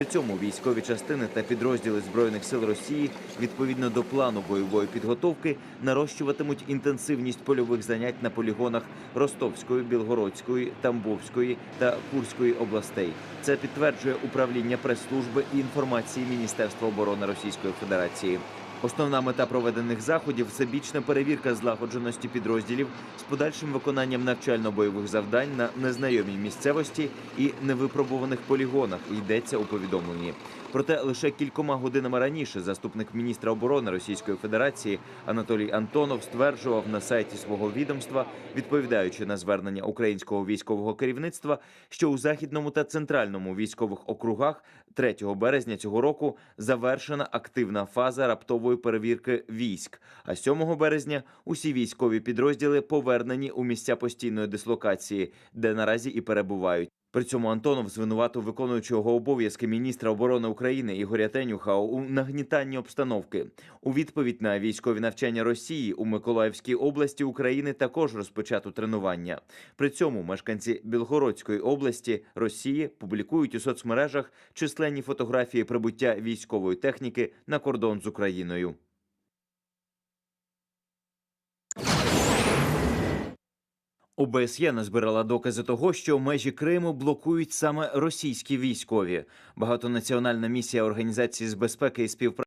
При цьому військові частини та підрозділи збройних сил Росії відповідно до плану бойової підготовки нарощуватимуть інтенсивність польових занять на полігонах Ростовської, Білгородської, Тамбовської та Курської областей. Це підтверджує управління прес-служби і інформації Міністерства оборони Російської Федерації. Основна мета проведених заходів всебічна перевірка злагодженості підрозділів з подальшим виконанням навчально-бойових завдань на незнайомій місцевості і невипробуваних полігонах. Йдеться у повідомленні. Проте лише кількома годинами раніше заступник міністра оборони Російської Федерації Анатолій Антонов стверджував на сайті свого відомства, відповідаючи на звернення українського військового керівництва, що у західному та центральному військових округах 3 березня цього року завершена активна фаза раптової перевірки військ. А 7 березня усі військові підрозділи повернені у місця постійної дислокації, де наразі і перебувають. При цьому Антонов звинуватив виконуючого обов'язки міністра оборони України Ігоря Тенюха у нагнітанні обстановки. У відповідь на військові навчання Росії у Миколаївській області України також розпочато тренування. При цьому мешканці Білгородської області Росії публікують у соцмережах численні фотографії прибуття військової техніки на кордон з Україною. ОБСЄ назбирала докази того, що межі Криму блокують саме російські військові. Багатонаціональна місія організації з безпеки і співпраці